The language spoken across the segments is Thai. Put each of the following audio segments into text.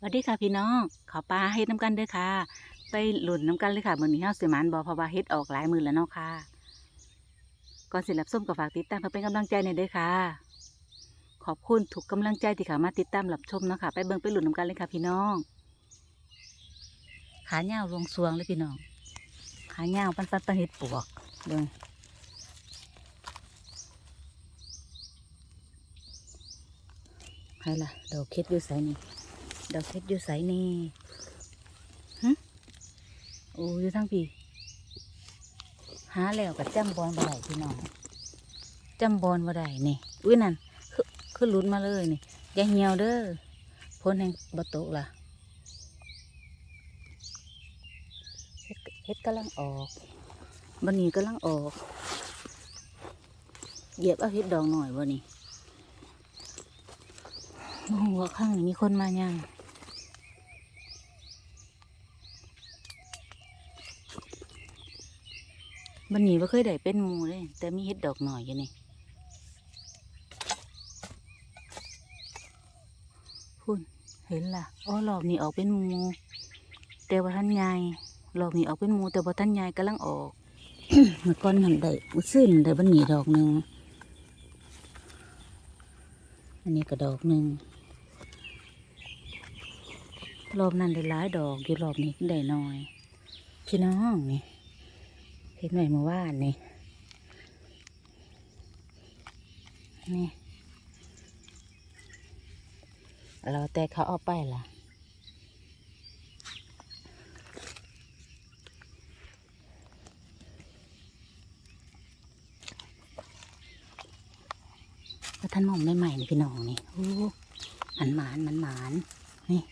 สวัสดีค่ะพี่น้องขอปลาเฮ็ดน้ำกันเด้อค่ะ ไปหลุนน้ำกันเลยค่ะมือนี้เฮาสิมานบ่เพราะว่าเฮ็ดออกหลายมือแล้วเนาะค่ะ ก่อนสิรับส้มก็ฝากติดตามเพื่อเป็นกำลังใจในเด้อค่ะ ขอบคุณทุกกำลังใจที่เขามาติดตามรับชมเนาะค่ะ ไปเบิ่งไปหลุนน้ำกันเลยค่ะพี่น้อง ขาเหย้าลงสวงเลยพี่น้อง ขาเหย้าปันปันปันเฮ็ดปวกเบิ่งใครล่ะดอกเค็ดอยู่ไสนี่ ดอกเค็ดอยู่ไสนี่หึโอ้อยู่ทั้งพี่ หาแล้วกับจำบอลบ่ได้พี่น้องจำบอลบ่ได้นี่อุ้ยนั่นคือคือหลุนมาเลยนี่อย่าเหี่ยวเด้อพ้นแห่งบ่ตกล่ะเฮ็ดเฮ็ดกำลังออกบันนี้กำลังออก เหยียบเอาเฮ็ดดอกหน่อยบ่นี่โอ้โหว่าข้างนี้มีคนมายัง บันนี้ว่าเคยได้เป็นมูเลยแต่มีเห็ดดอกหน่อยอยู่นี่พุ่นเห็นล่ะอ๋อรอบนี้ออกเป็นมูแต่ว่าท่านยายรอบนี้ออกเป็นมูแต่ว่าท่านยายกำลังออกเมื่อก่อนหันได้อุซื่นได้บันนี้ดอกหนึ่งอันนี้ก็ดอกหนึ่งรอบนั้นได้หลายดอกอยู่รอบนี้ได้น้อย พี่น้องนี่ เห็นไหมเมื่อวานนี่นี่เราแต่เขาเอาไปล่ะแล้วท่านมองใหม่ๆนี่พี่น้องนี่โอ้มันหมานมันหมานนี่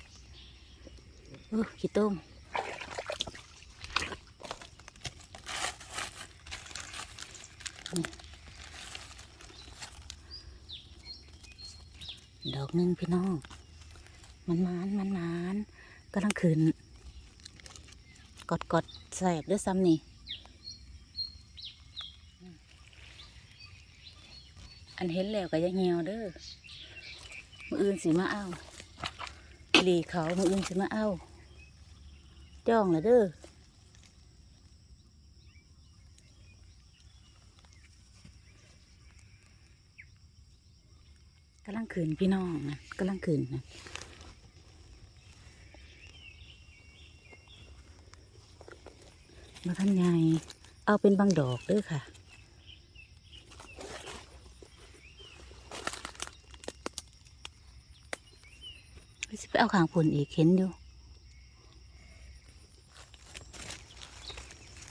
โอ้ขี้ต้ม ดอกหนึ่งพี่น้อง มันมานมันมานกำลังขึ้น กดกดแสบด้วยซ้ำนี่ อันเห็นแล้วก็ยังเหี่ยวเด้อมืออื่นสิมาเอาหลีเขามืออื่นสิมาเอาจ้องเลยเด้อ กำลังขืนพี่น้องนะกำลังขืนนะมาท่านใหญ่เอาเป็นบางดอกเด้อค่ะไปสิไปเอาขางผลอีกเห็นอยู่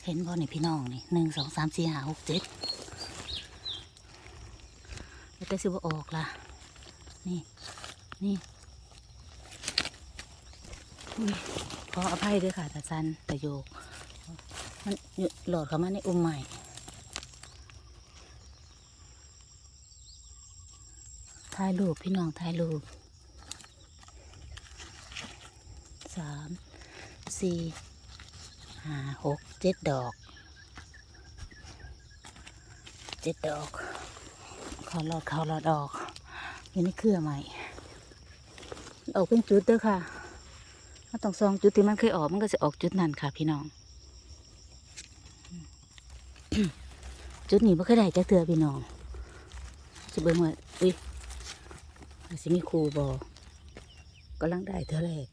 เห็นบ่นี่พี่น้องนี่หนึ่งสองสามสี่ห้าหกเจ็ดแล้วแต่สิว่าออกล่ะ นี่ นี่ขออภัยด้วยค่ะตาซันตาโยก มันโหลดเข้ามาในอุ้มใหม่ถ่ายรูปพี่น้องถ่ายรูปสามสี่ห้าหกเจ็ดดอกเจ็ดดอกเขาหลอดเขาหลอดออก อยู่ในเครือใหม่ออกเป็นจุดเด้อค่ะถ้าต้องซองจุดที่มันเคยออกมันก็จะออกจุดนั้นค่ะ พี่น้อง จุดนี้ไม่เคยได้จักเทือพี่น้องจะเบิ่งว่าอุ้ยอาจสิมีครูบอกำลังได้เท่าแรก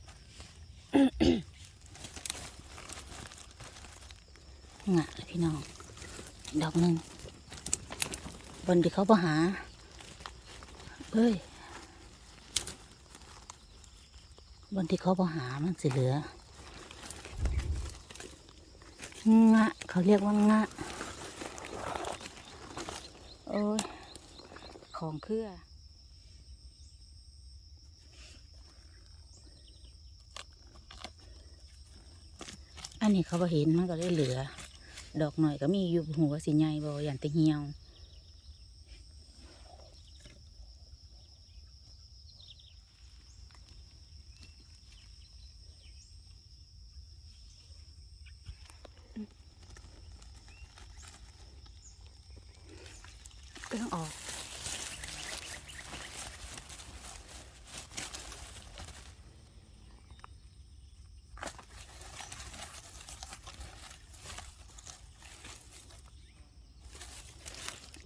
งะพี่น้อง ดอกหนึ่งบนที่เขาไปหา เอ้ยบนที่เขาไปหามันสิเหลืองะเขาเรียกว่างะโอ้ยของเครืออันนี้เขาบ่เห็นมันก็เลยเหลือ ดอกหน่อยก็มีอยู่หัวสีใหญ่บ่อย่างตะเหี่ยว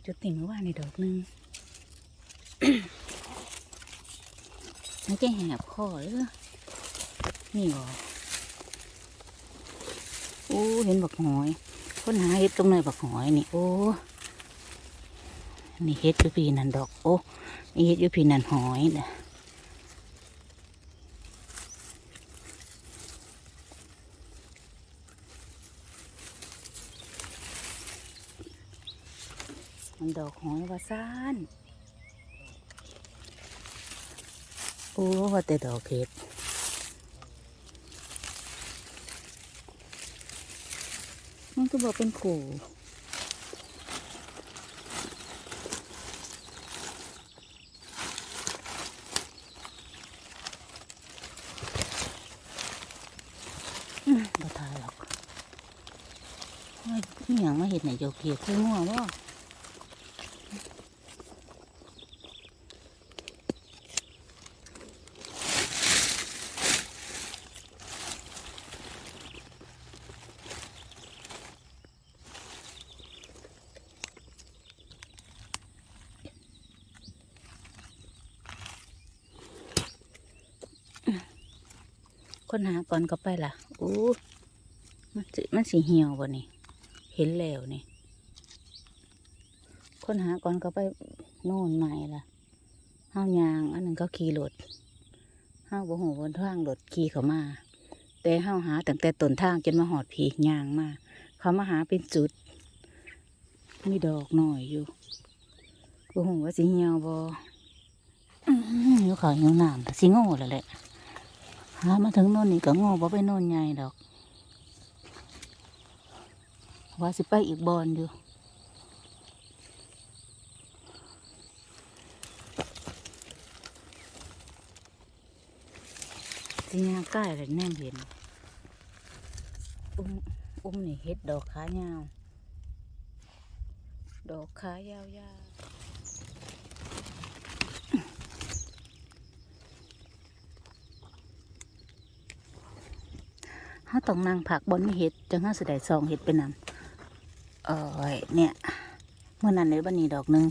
จุดติ่งเมื่อวานในดอกหนึงมันจะแหบคอเลยนี่หรอโอ้เห็นบักหอยคนหาเห็ดตรงไหนบักหอยนี่โอ้นี่เห็ดอยู่พีนันดอกโอ้นี่เห็ดอยู่พีนันหอยเด้ ดอกหอยว่าซ่านโอ้ว่าแต่ดอกเห็ดมันก็บอกเป็นขู่อืมบ่ทายหรอกว่อย่างมาเห็ดไหนโยกเห็ดคืองัวว่า คนหาก่อนก็ไปล่ะโอ้มันสิมันสีเหี่ยวบ่นี่ เห็นแล้วนี่ ค้นหาก่อนก็ไปโน่นใหม่ล่ะห้าวยาง อันหนึ่งก็ขี่รถห้าวบ่หูบนทางรถขี่เขามา แต่ห้าวหาตั้งแต่ต้นทางจนมาหอดผียางมา เขามาหาเป็นจุด มีดอกหน่อยอยู่บ่หูว่าสีเหี่ยวบ่อื้อหือหิวขาวหิวน้ำแต่สิโง่แล้วแหละ หามาถึงโน่นนี่ก็ง่บ่ไปโน่นใหญ่ดอก ว่าสิไปอีกบอนอยู่สิยาใกล้เลยแน่เห็น อุ้มอุ้มนี่เฮ็ดดอกขายาว ดอกขายาวๆ เขาต้องนั่งผักบนมีเห็ดจังห้าสิได้ซองเห็ดไปนำเออเนี่ยเมื่อนั้นเลยบันนี้ดอกหนึ่ง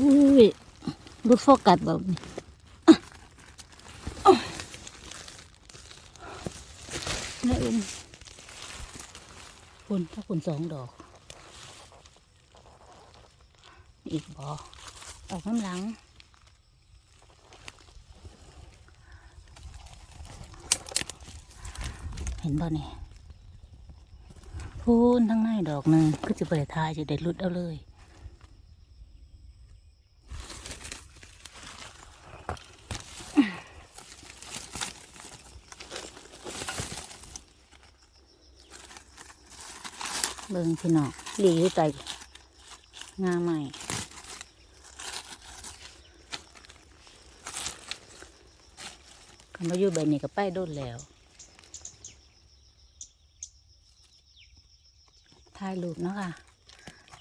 อุ้ยรุดโฟกัสแบบนี้อะนี่เองคุณถ้าคุณสองดอก อีกบอออกข้างหลัง เห็นบ่เนี่ยพูนทั้งในดอกหนึ่งก็จะเปิดทายจะได้รุดเอาเลยเบิ่งพี่น้องหลีอยู่ใจงาใหม่คำว่าอยู่แบบนี้ก็ไปโดนแล้ว ถ่ายรูปเนาะค่ะ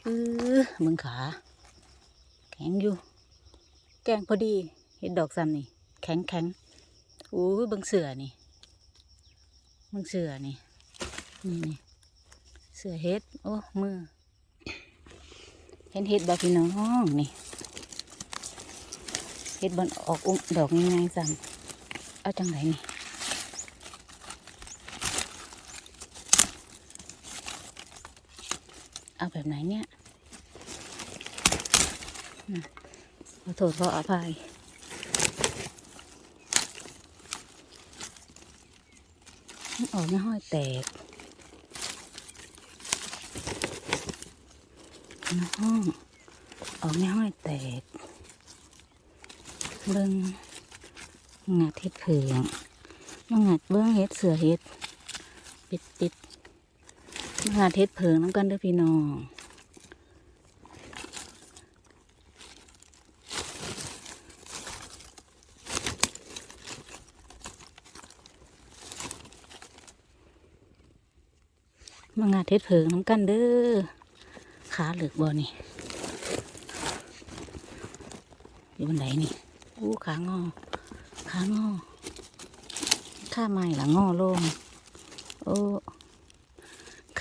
เออมึงขา แข็งอยู่ แกงพอดีเห็ดดอกซ้ำนี่ แข็งแข็งอู้ยบังเสือนี่บังเสือนี่ นี่นี่เสือเห็ด โอ้มือ เห็นเห็ดบาพี่น้องนี่เห็ดบนออกอุ้มดอกง่ายๆซ้ำเอาจังไหนนี่ เอา แบบไหนเนี่ยขอโทษขออภัยออกไม่ห้อยแตกนะห้องออกไม่ห้อยแตกเบิ้งงัดเห็ดเผืองมางัดเบิ้งเห็ดเสือเห็ด ปิดปิด มาหาเทศเพิงน้ำกันเด้อพี่น้องมางานเทศเพิงน้ำกันเด้อ ขาเหลือกบ่นี่ อยู่บนไหนนี่ อู้ขางอ ขางอ ข้าไม้ละงอลง โอ้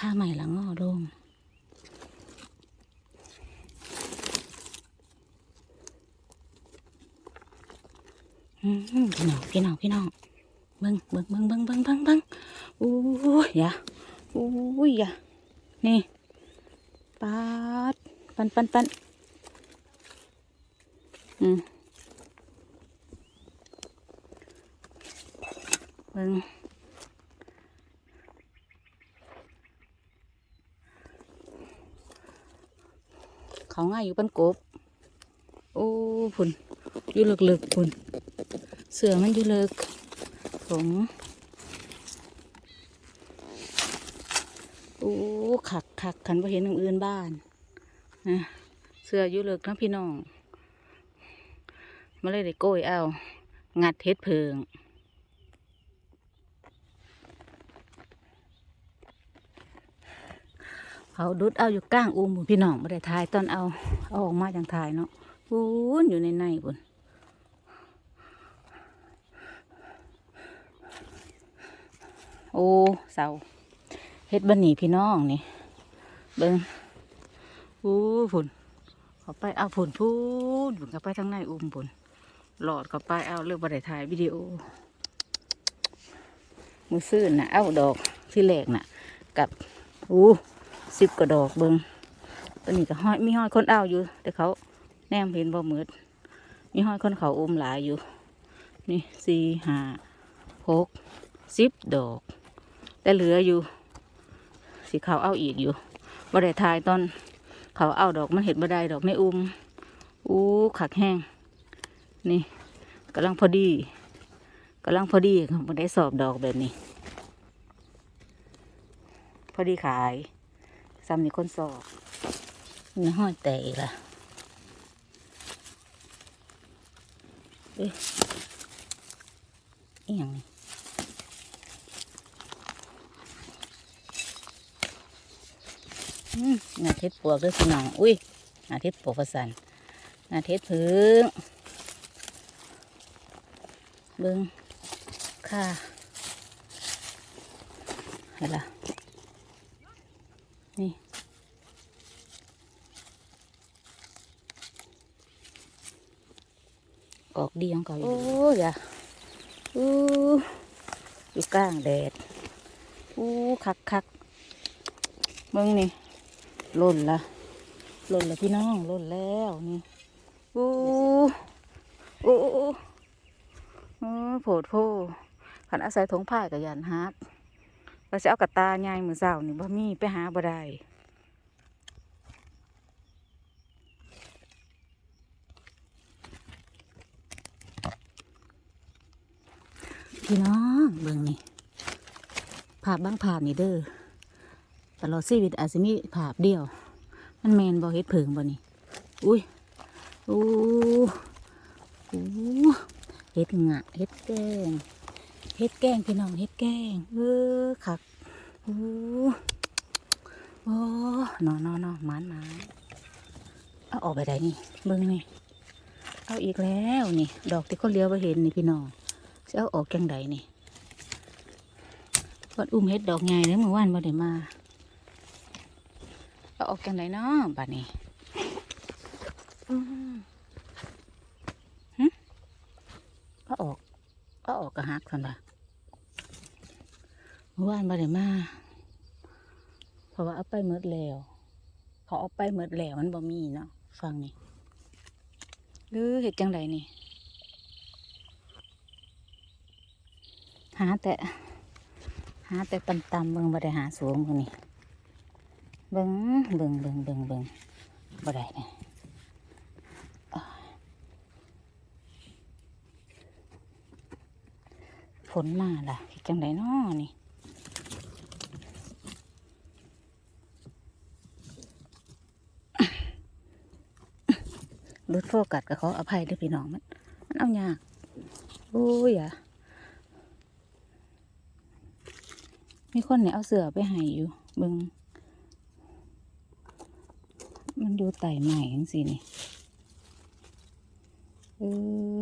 ข้าใหม่ละงอลงพี่น้องพี่น้องพี่น้องเบิ้งเบิ้งเบิ้งเบิ้งเบิ้งเบิ้งเบิ้งอู้ยอย่าอู้ยอย่านี่ปาดปันปันปันอืมเบิ้ง เขาง่ายอยู่ปันกบ โอ้พุ่นอยู่เลึกๆพุ่นเสือมันอยู่เลึกผมโอ้ขักขักขันพอเห็นอื่นบ้านนะเสืออยู่เลึกทั้งพี่น้องมาเลยได้โกยเอางัดเฮ็ดเพิง เขาดุดเอาอยู่ก้างอุ้มพี่น้องไม่ได้ทายตอนเอาเอาออกมาจังทายเนาะปูนอยู่ในในบุญโอ้เสาเฮ็ดบันหนีพี่น้องนี่เบิ้งปูผุนเขาไปเอาผุนพูนผุนเขาไปทางในอุ้มผุนหลอดเขาไปเอาเรื่องบัไดถ่ายวิดีโอมือซื่นน่ะเอาดอกที่แหลกน่ะกับอู้ สิบกระดอกเบิงตอนนี้ก็ห้อยมีห้อยคนเอาอยู่ แต่เขาแนมเห็นบ่มืดมีห้อยคนเขาอุ้มหลายอยู่ นี่สี่ห้าหกสิบดอก แต่เหลืออยู่ สีเขาเอาอีกอยู่บ่ได้ทายตอนเขาเอาดอกมันเห็นบ่ได้ดอกในอุ้มอู้ขักแห้ง นี่กำลังพอดีกำลังพอดีเขาบ่ได้สอบดอกแบบนี้ พอดีขาย ซ้ำนี่คนสอบนี่ห้อยแต่อีกละเอ๊ะอีหยังนี่งาเทศปวกด้วยสิน้อง อุ้ยงาเทศปวกประสันงาเทศพึ่งเบิ้งค่ะเห็นละ ออกดีของเขาอยู่โอ้ยอะอู้อยู่กลางแดดอู้คักคักเมึงนี่หล่นละหล่นละพี่น้องหล่นแล้วนี่อู้อู้อู้อู้เออโผดโพขันอาศัยถงผ้ากับยันฮักเราจะเอากระตาใหญ่มือเสานี่บ่มีไปหาบ่ได้ พี่น้องเบิ่งนี่ภาพบางภาพนี่เด้อตลอดชีวิตอาจจะมีภาพเดียว มันแมนบ่เฮ็ดเพิงบ่นี่อุ้ยอู้อู้เฮ็ดงะเฮ็ดแกงเฮ็ดแกงพี่น้องเฮ็ดแกงเออคักอู้โอ้นอนนอนมานมานเอาออกไปได้นี่เบิ่งนี่เอาอีกแล้วนี่ ดอกที่เขาเลี้ยวไปเห็นนี่พี่น้อง จะเอาออกจังใดนี่วัดอุ้มเฮ็ดดอกใหญ่เลยเมื่อวานบ่ได้มาเอาออกจังใดเนาะบัดนี้อืมหึเอาออกเอาออกกระหักสันบ่ะเมื่อวานบ่ได้มาเพราะว่าเอาไปหมดแล้วเขาเอาไปหมดแล้วมันบ่มีเนาะฟังนี่หรือเห็ดจังไดนี่าแต่หาแต่ต่ำๆเบิ่งบ่ได้หาสูงกว่านี่เบิ่งเบิ่งเบิ่งเบิ่งเบิ่งบ่ได้เนี่ยอ้ายฝนมาล่ะเฮ็ดจังไดน้อนี่รุดโฟกัสก็ขออภัยด้วยพี่น้องมันมันเอายากโอ้ยอะ มีคนเนี่ยเอาเสือไปให้อยู่เบิงมันอยู่ไต่ใหม่ยังสินี่เออ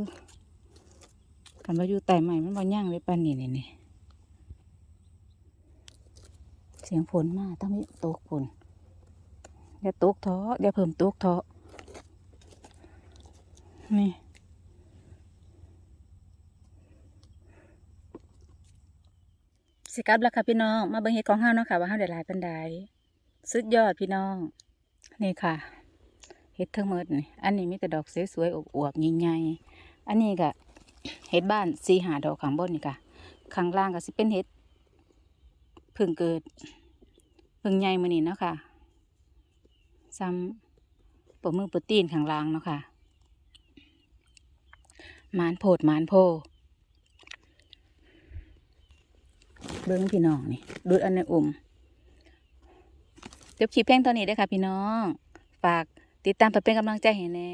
กันว่าอยู่ไต่ใหม่มันบ่ย่างเลยปันนี่นี่นี่สียงฝนมาต้องมีตกฝนอย่าตกท้ออย่าเพิ่มตกท้อนี่ สิกลับแล้วค่ะพี่น้อง มาเบิ่งเฮ็ดของเฮาเนาะค่ะว่าเฮาได้หลายปานใดสุดยอดพี่น้อง นี่ค่ะเฮ็ดทั้งหมดนี่อันนี้มีแต่ดอกสวยๆอวบๆใหญ่ๆอันนี้ก็เฮ็ดบ้านสีหาดอกข้างบนนี่ค่ะข้างล่างก็สิเป็นเฮ็ดเพึ่งเกิดเพึ่งใหญ่มื้อนี้เนาะค่ะ ซ้ำปมือปตีนข้างล่างเนาะค่ะมานโพดมานโพ เบิ้งพี่น้องนี่ดูดอันในอุ่มจบคลิปเพียงเท่านี้ด้ค่ะ พี่น้อง ฝากติดตามไปเป็นกำลังใจให้แน่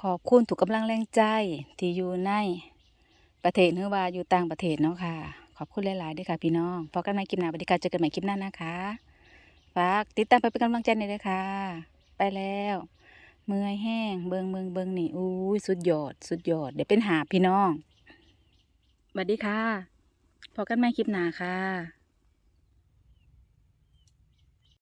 ขอบคุณถูกกำลังแรงใจที่อยู่ในประเทศหรือว่าอยู่ต่างประเทศเนาะค่ะ ขอบคุณหลายๆด้ค่ะพี่น้องพอกันใหม่คลิปหน้าบริการเจอกันใหม่คลิปหน้านะคะ ฝากติดตามไปเป็นกำลังใจในอยด้อค่ะ ไปแล้วเมื่อยแห้งเบิงเบิงเบิงนี่อุ้สุดยอด สุดยอด เดี๋ยวเป็นหาพี่น้องสวัสดีค่ะ พอกันใหม่คลิปหน้าค่ะ